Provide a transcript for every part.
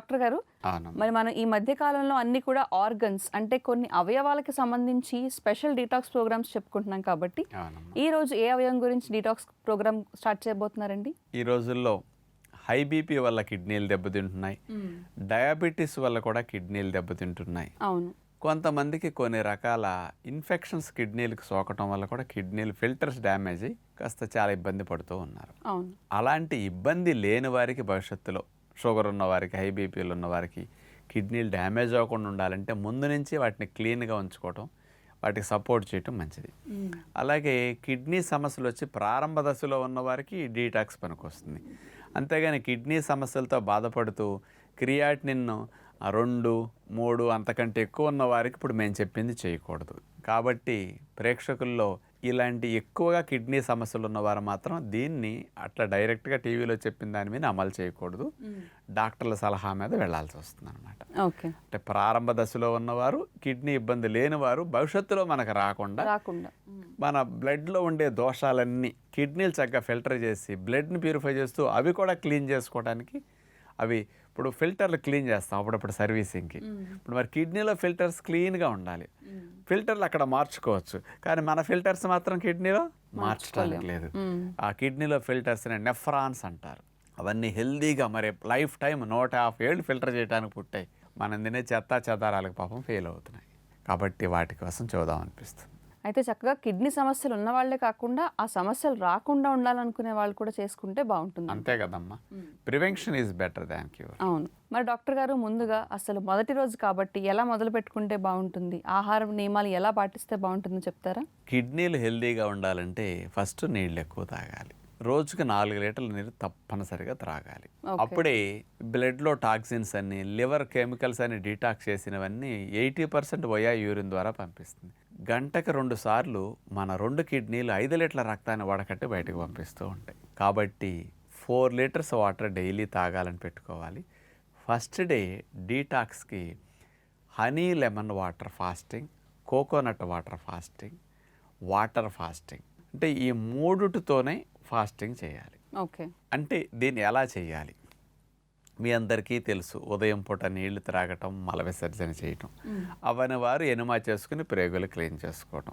Doctor గారు. మరి మనం ఈ మధ్య కాలంలో అన్ని కూడా ఆర్గన్స్ అంటే కొన్ని అవయవాలకి సంబంధించి స్పెషల్ డీటాక్స్ ప్రోగ్రామ్స్ చెప్పుకుంటున్నాం కాబట్టి ఈ రోజు ఏ అవయవం గురించి డీటాక్స్ ప్రోగ్రామ్ స్టార్ట్ చేయబోతున్నారండి? ఈ రోజుల్లో హై బీపీ వల్ల కిడ్నీలు దెబ్బతింటున్నాయి. డయాబెటీస్ వల్ల కూడా కిడ్నీలు దెబ్బతింటున్నాయి. అవును. కొంతమందికి కొన్ని రకాల ఇన్ఫెక్షన్స్ కిడ్నీలకు సోకటం వల్ల కూడా కిడ్నీలు ఫిల్టర్స్ డ్యామేజ్ అయ్యి కాస్త చాలా ఇబ్బంది పడుతూ ఉన్నారు. అవును. అలాంటి ఇబ్బంది లేని వారికి భవిష్యత్తులో షుగర్ ఉన్న వారికి హై బీపీలు ఉన్న వారికి కిడ్నీలు డ్యామేజ్ అవ్వకుండా ఉండాలంటే ముందు నుంచి వాటిని క్లీన్గా ఉంచుకోవటం వాటికి సపోర్ట్ చేయటం మంచిది. అలాగే కిడ్నీ సమస్యలు వచ్చి ప్రారంభ దశలో ఉన్న వారికి డీటాక్స్ పనికొస్తుంది. అంతేగాని కిడ్నీ సమస్యలతో బాధపడుతూ క్రియాటినిన్ రెండు మూడు అంతకంటే ఎక్కువ ఉన్న వారికి ఇప్పుడు మేము చెప్పింది చేయకూడదు. కాబట్టి ప్రేక్షకుల్లో ఇలాంటి ఎక్కువగా కిడ్నీ సమస్యలు ఉన్నవారు మాత్రం దీన్ని అట్లా డైరెక్ట్గా టీవీలో చెప్పిన దాని మీద అమలు చేయకూడదు. డాక్టర్ల సలహా మీద వెళ్ళాల్సి వస్తుంది అనమాట ఓకే. అంటే ప్రారంభ దశలో ఉన్నవారు కిడ్నీ ఇబ్బంది లేని వారు భవిష్యత్తులో మనకు రాకుండా రాకుండా. మన బ్లడ్లో ఉండే దోషాలన్నీ కిడ్నీలు చక్కగా ఫిల్టర్ చేసి బ్లడ్ని ప్యూరిఫై చేస్తూ అవి కూడా క్లీన్ చేసుకోవడానికి అవి ఇప్పుడు ఫిల్టర్లు క్లీన్ చేస్తాం అప్పుడప్పుడు సర్వీసింగ్కి. ఇప్పుడు మరి కిడ్నీలో ఫిల్టర్స్ క్లీన్గా ఉండాలి. ఫిల్టర్లు అక్కడ మార్చుకోవచ్చు. కానీ మన ఫిల్టర్స్ మాత్రం కిడ్నీలో మార్చడానికి లేదు. ఆ కిడ్నీలో ఫిల్టర్స్ నెఫ్రాన్స్ అంటారు. అవన్నీ హెల్దీగా మరి లైఫ్ టైం నూట యాభై ఏళ్ళు ఫిల్టర్ చేయడానికి పుట్టాయి. మనం తినే చెత్త చెదారాలకు పాపం ఫెయిల్ అవుతున్నాయి. కాబట్టి వాటి కోసం చూద్దాం అనిపిస్తుంది. అయితే చక్కగా కిడ్నీ సమస్యలు ఉన్న వాళ్ళే కాకుండా ఆ సమస్యలు రాకుండా ఉండాలనుకునే వాళ్ళు కూడా చేసుకుంటే బాగుంటుంది. అంతే కదమ్మా. Prevention is better than cure. అవును. మరి డాక్టర్ గారు ముందుగా అసలు మొదటి రోజు కాబట్టి ఎలా మొదలు పెట్టుకుంటే బాగుంటుంది? ఆహారం నియమాలు ఎలా పాటిస్తే బాగుంటుందో చెప్తారా? కిడ్నీలు హెల్దీగా ఉండాలంటే ఫస్ట్ నీళ్ళు ఎక్కువ తాగాలి. రోజుకి నాలుగు లీటర్ల నీరు తప్పనిసరిగా త్రాగాలి. అప్పుడే బ్లడ్లో టాక్సిన్స్ అన్ని లివర్ కెమికల్స్ అన్ని డీటాక్స్ చేసినవన్నీ ఎయిటీ పర్సెంట్ వయా యూరిన్ ద్వారా పంపిస్తుంది. గంటకు రెండు సార్లు మన రెండు కిడ్నీలు ఐదు లీటర్ల రక్తాన్ని వడకట్టి బయటకు పంపిస్తూ ఉంటాయి. కాబట్టి ఫోర్ లీటర్స్ వాటర్ డైలీ తాగాలని పెట్టుకోవాలి. First day డీటాక్స్కి honey lemon water fasting coconut water fasting water fasting. అంటే ఈ మూడుటితోనే ఫాస్టింగ్ చేయాలి. ఓకే. అంటే దీన్ని ఎలా చేయాలి? మీ అందరికీ తెలుసు. ఉదయం పూట నీళ్ళు త్రాగటం మల విసర్జన చేయటం. అవని వారు ఎనుమా చేసుకుని ప్రేగులు క్లీన్ చేసుకోవటం.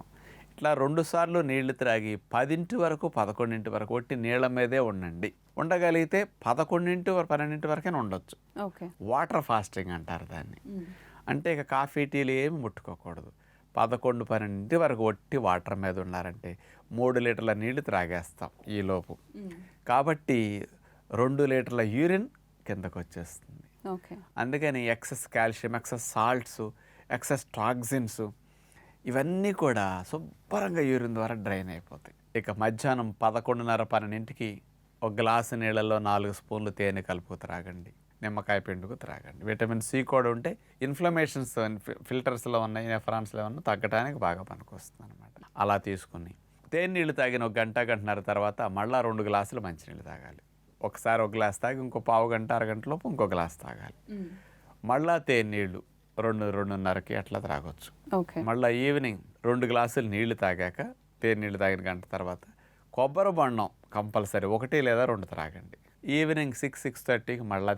ఇట్లా రెండు సార్లు నీళ్ళు త్రాగి పదింటి వరకు పదకొండింటి వరకు ఒట్టి నీళ్ళ మీదే ఉండండి. ఉండగలిగితే పదకొండింటి వరకు పన్నెండింటి వరకైనా ఉండొచ్చు. ఓకే. వాటర్ ఫాస్టింగ్ అంటారు దాన్ని. అంటే ఇక కాఫీ టీలు ఏమి ముట్టుకోకూడదు. పదకొండు పన్నెండింటి వరకు ఒట్టి వాటర్ మీద ఉన్నారంటే మూడు లీటర్ల నీళ్ళు త్రాగేస్తాం ఈలోపు. కాబట్టి రెండు లీటర్ల యూరిన్ కిందకు వచ్చేస్తుంది ఓకే. అందుకని excess calcium excess salts excess toxins ఇవన్నీ కూడా శుభ్రంగా యూరిన్ ద్వారా డ్రైన్ అయిపోతాయి. ఇక మధ్యాహ్నం పదకొండున్నర పన్నెండింటికి ఒక గ్లాసు నీళ్ళల్లో నాలుగు స్పూన్లు తేనె కలుపు త్రాగండి. నిమ్మకాయ పిండుకు త్రాగండి. విటమిన్ సి కూడా ఉంటే ఇన్ఫ్లమేషన్స్ ఫిల్టర్స్లో ఉన్నాయి నెఫ్రాన్స్లో ఉన్న తగ్గడానికి బాగా పనికొస్తుంది అనమాట అలా తీసుకుని తేనె నీళ్ళు తాగిన ఒక గంట గంటన్నర తర్వాత మళ్ళీ రెండు గ్లాసులు మంచినీళ్ళు తాగాలి. ఒకసారి ఒక గ్లాస్ తాగి ఇంకో పావు గంట అరగంట లోపు ఇంకో గ్లాస్ తాగాలి. మళ్ళా తేనె నీళ్ళు రెండు రెండున్నరకి అట్లా త్రాగొచ్చు ఓకే. మళ్ళీ ఈవినింగ్ రెండు గ్లాసులు నీళ్ళు తాగాక తేనె నీళ్ళు తాగిన గంట తర్వాత కొబ్బరి బొండం కంపల్సరీ ఒకటి లేదా రెండు త్రాగండి ఈవినింగ్ సిక్స్ సిక్స్ థర్టీకి మళ్ళీ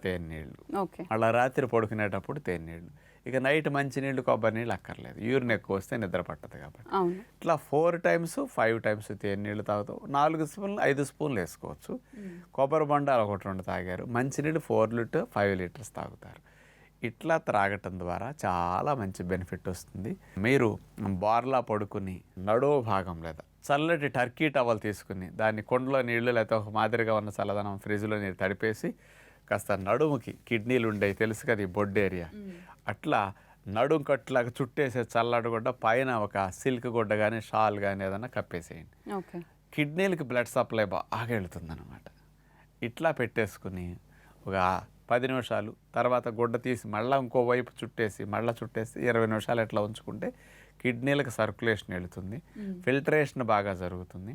ఓకే. మళ్ళీ రాత్రి పడుకునేటప్పుడు తేనె నీళ్ళు ఇక నైట్ మంచి నీళ్ళు కొబ్బరి నీళ్ళు అక్కర్లేదు. యూరిన్ ఎక్కువ వస్తే నిద్ర పట్టదు కాబట్టి. ఇట్లా ఫోర్ టైమ్స్ ఫైవ్ టైమ్స్ తేనె నీళ్ళు తాగుతావు నాలుగు స్పూన్లు ఐదు స్పూన్లు వేసుకోవచ్చు. కొబ్బరి బొండాలు ఒకటి రెండు తాగారు. మంచినీళ్ళు ఫోర్ లీటర్ ఫైవ్ లీటర్స్ తాగుతారు. ఇట్లా త్రాగటం ద్వారా చాలా మంచి బెనిఫిట్ వస్తుంది. మీరు బార్లా పడుకుని నడువు భాగం లేదా చల్లటి టర్కీ టవల్ తీసుకుని దాన్ని కొండలో నీళ్ళు లేకపోతే ఒక మాదిరిగా ఉన్న చల్లదనం ఫ్రిడ్జ్లో నీరు తడిపేసి కాస్త నడుముకి కిడ్నీలు ఉండేవి. తెలుసు కదా ఈ బొడ్డు ఏరియా. అట్లా నడుము కట్టులాగా చుట్టేసే చల్లటి గుడ్డ పైన ఒక సిల్క్ గుడ్డ కానీ షాల్ కానీ ఏదైనా కప్పేసేయండి. కిడ్నీలకి బ్లడ్ సప్లై బాగా వెళుతుందన్నమాట ఇట్లా పెట్టేసుకుని ఒక పది నిమిషాలు తర్వాత గుడ్డ తీసి మళ్ళీ ఇంకో వైపు చుట్టేసి మళ్ళీ చుట్టేసి ఇరవై నిమిషాలు ఎట్లా ఉంచుకుంటే కిడ్నీలకు సర్క్యులేషన్ వెళుతుంది ఫిల్టరేషన్ బాగా జరుగుతుంది.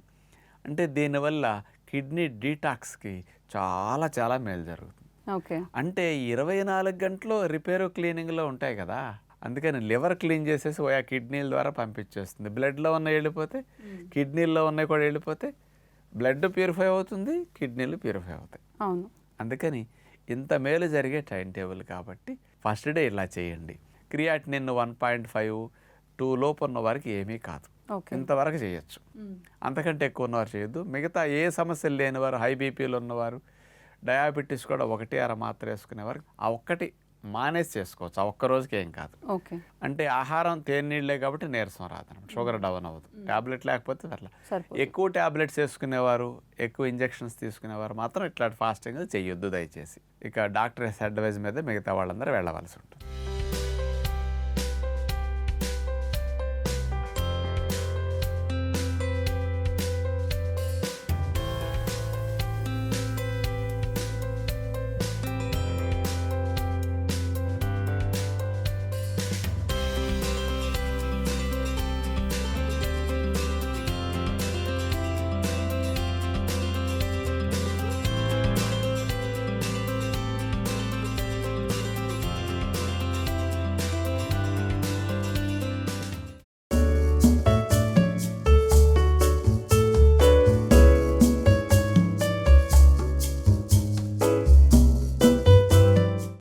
అంటే దీనివల్ల కిడ్నీ డీటాక్స్కి చాలా చాలా మేలు జరుగుతుంది. అంటే ఇరవై నాలుగు గంటలు రిపేరు క్లీనింగ్లో ఉంటాయి కదా అందుకని లివర్ క్లీన్ చేసేసి ఓ కిడ్నీల ద్వారా పంపించేస్తుంది. బ్లడ్లో ఉన్న వెళ్ళిపోతే కిడ్నీల్లో ఉన్నాయి కూడా వెళ్ళిపోతే బ్లడ్ ప్యూరిఫై అవుతుంది కిడ్నీలు ప్యూరిఫై అవుతాయి. అవును. అందుకని ఇంత మేలు జరిగే టైం టేబుల్ కాబట్టి ఫస్ట్ డే ఇలా చేయండి. Creatinine one point five two లోపు ఉన్న వారికి ఏమీ కాదు. ఓకే. ఇంతవరకు చేయొచ్చు. అంతకంటే ఎక్కువ ఉన్నవారు చేయొద్దు. మిగతా ఏ సమస్యలు లేనివారు హై బీపీలు ఉన్నవారు డయాబెటీస్ కూడా ఒకటి అర మాత్ర వేసుకునేవారు ఆ ఒక్కటి మానేసి చేసుకోవచ్చు. ఆ ఒక్క రోజుకి ఏం కాదు. ఓకే. అంటే ఆహారం తేనీళ్ళే కాబట్టి నీరసం రాదన్నమాట షుగర్ డౌన్ అవ్వదు. ట్యాబ్లెట్ లేకపోతే సరిపోతుంది ఎక్కువ ట్యాబ్లెట్స్ వేసుకునేవారు ఎక్కువ ఇంజెక్షన్స్ తీసుకునేవారు మాత్రం ఇట్లాంటి ఫాస్టింగ్ చేయొద్దు దయచేసి. ఇక డాక్టర్ అడ్వైజ్ మీద మిగతా వాళ్ళందరూ వెళ్ళవలసి ఉంటుంది.